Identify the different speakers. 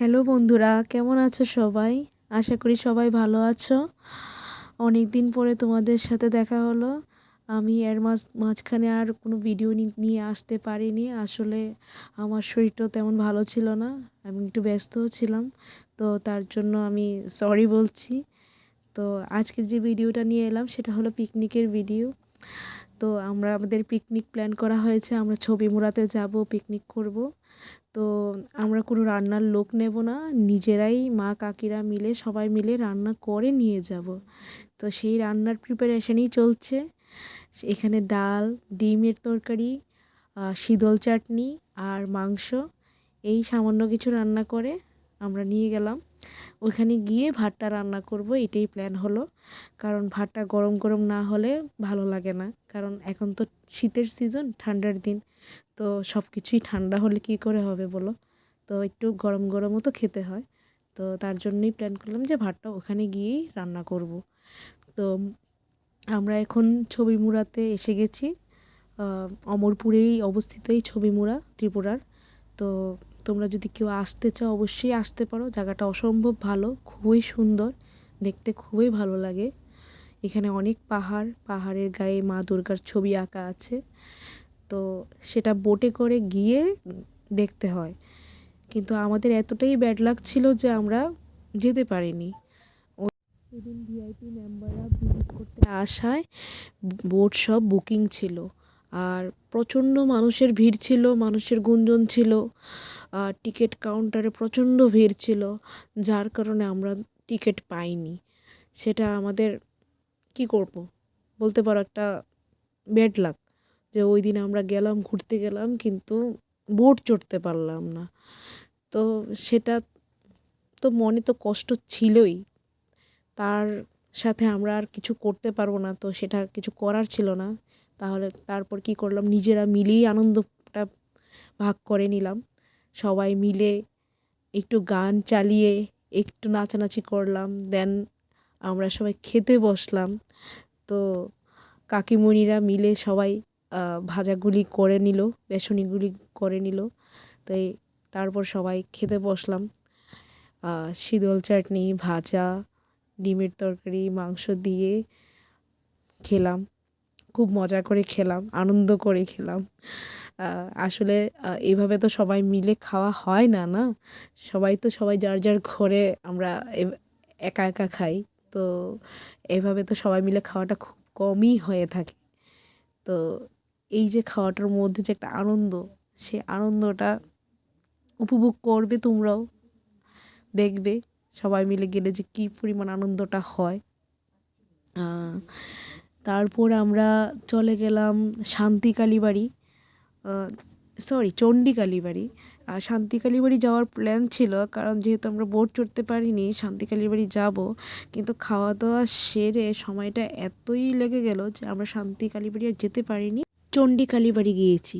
Speaker 1: Hello বন্ধুরা, কেমন আছো সবাই? আশা করি সবাই ভালো আছো। অনেক দিন পরে তোমাদের সাথে দেখা হলো। আমি এর মাঝ, মাঝখানে আর কোনো ভিডিও নিয়ে আসতে পারিনি। আসলে আমার শরীরটাও তেমন ভালো ছিল না, আমি একটু ব্যস্তও ছিলাম। তো তার জন্য আমি সরি বলছি। তো আজকের যে ভিডিওটা নিয়ে এলাম, সেটা হলো পিকনিকের ভিডিও তো আমরা আমাদের পিকনিক প্ল্যান করা হয়েছে, আমরা ছবি মুড়াতে যাব পিকনিক করব। তো আমরা কোনো রান্নার লোক নেব না, নিজেরাই মা কাকিরা মিলে, সবাই মিলে রান্না করে নিয়ে যাব। তো সেই রান্নার প্রিপারেশনই চলছে। এখানে ডাল, ডিমের তরকারি শীতল চাটনি আর মাংস, এই সামান্য কিছু রান্না করে আমরা নিয়ে গেলাম। ওইখানে গিয়ে ভাতটা রান্না করব, এটাই প্ল্যান হলো। কারণ ভাতটা গরম গরম না হলে ভালো লাগে না। কারণ এখন তো শীতের সিজন ঠান্ডার দিন। তো সব কিছুই ঠান্ডা হলে কী করে হবে বলো? তো একটু গরম গরমও তো খেতে হয়। তো তার জন্যই প্ল্যান করলাম যে ভাতটা ওখানে গিয়েই রান্না করব। তো আমরা এখন ছবি মুড়াতে এসে গেছি। অমরপুরেই অবস্থিত এই ছবি মুড়া, ত্রিপুরার। তো তোমরা যদি কেউ আসতে চাও, অবশ্যই আসতে পারো। জায়গাটা অসম্ভব ভালো, খুবই সুন্দর, দেখতে খুবই ভালো লাগে। এখানে অনেক পাহাড়, পাহাড়ের গায়ে মা দুর্গার ছবি আঁকা আছে। তো সেটা বোটে করে গিয়ে দেখতে হয়। কিন্তু আমাদের এতটাই ব্যাড লাক ছিল যে আমরা যেতে পারিনি। সেদিন ভিআইপি মেম্বাররা ভিজিট করতে আসায় বোট সব বুকিং ছিল। আর প্রচণ্ড মানুষের ভিড় ছিল, মানুষের গুঞ্জন ছিল টিকিট কাউন্টারে প্রচণ্ড ভিড় ছিল, যার কারণে আমরা টিকিট পাইনি। সেটা আমাদের কি করব? বলতে পারো একটা ব্যাড লাক যে ওই দিন আমরা গেলাম, ঘুরতে গেলাম, কিন্তু বোট চড়তে পারলাম না। তো সেটা তো মনে তো কষ্ট ছিলই। তার সাথে আমরা আর কিছু করতে পারব না, তো সেটা কিছু করার ছিল না। তাহলে তারপর কি করলাম? নিজেরা মিলেই আনন্দটা ভাগ করে নিলাম। সবাই মিলে একটু গান চালিয়ে একটু নাচানাচি করলাম। দেন আমরা সবাই খেতে বসলাম। তো কাকিমণিরা মিলে সবাই ভাজাগুলি করে নিল, বেসনিগুলি করে নিল। তাই তারপর সবাই খেতে বসলাম। শীতল চাটনি, ভাজা, ডিমের তরকারি, মাংস দিয়ে খেলাম। খুব মজা করে খেলাম, আনন্দ করে খেলাম। আসলে এভাবে তো সবাই মিলে খাওয়া হয় না না? সবাই তো সবাই যার যার ঘরে আমরা একা একা খাই। তো এভাবে তো সবাই মিলে খাওয়াটা খুব কমই হয়ে থাকে। তো এই যে খাওয়াটার মধ্যে যে একটা আনন্দ, সেই আনন্দটা উপভোগ করবে তোমরাও। দেখবে সবাই মিলে গেলে যে কী পরিমাণ আনন্দটা হয়। তারপর আমরা চলে গেলাম শান্তি কালীবাড়ি সরি চণ্ডী কালীবাড়ি আর শান্তি কালীবাড়ি যাওয়ার প্ল্যান ছিল, কারণ যেহেতু আমরা বোট চড়তে পারিনি শান্তি কালীবাড়ি যাব। কিন্তু খাওয়া দাওয়া সেরে সময়টা এতই লেগে গেল যে আমরা শান্তি কালীবাড়ি আর যেতে পারিনি। চণ্ডী কালীবাড়ি গিয়েছি।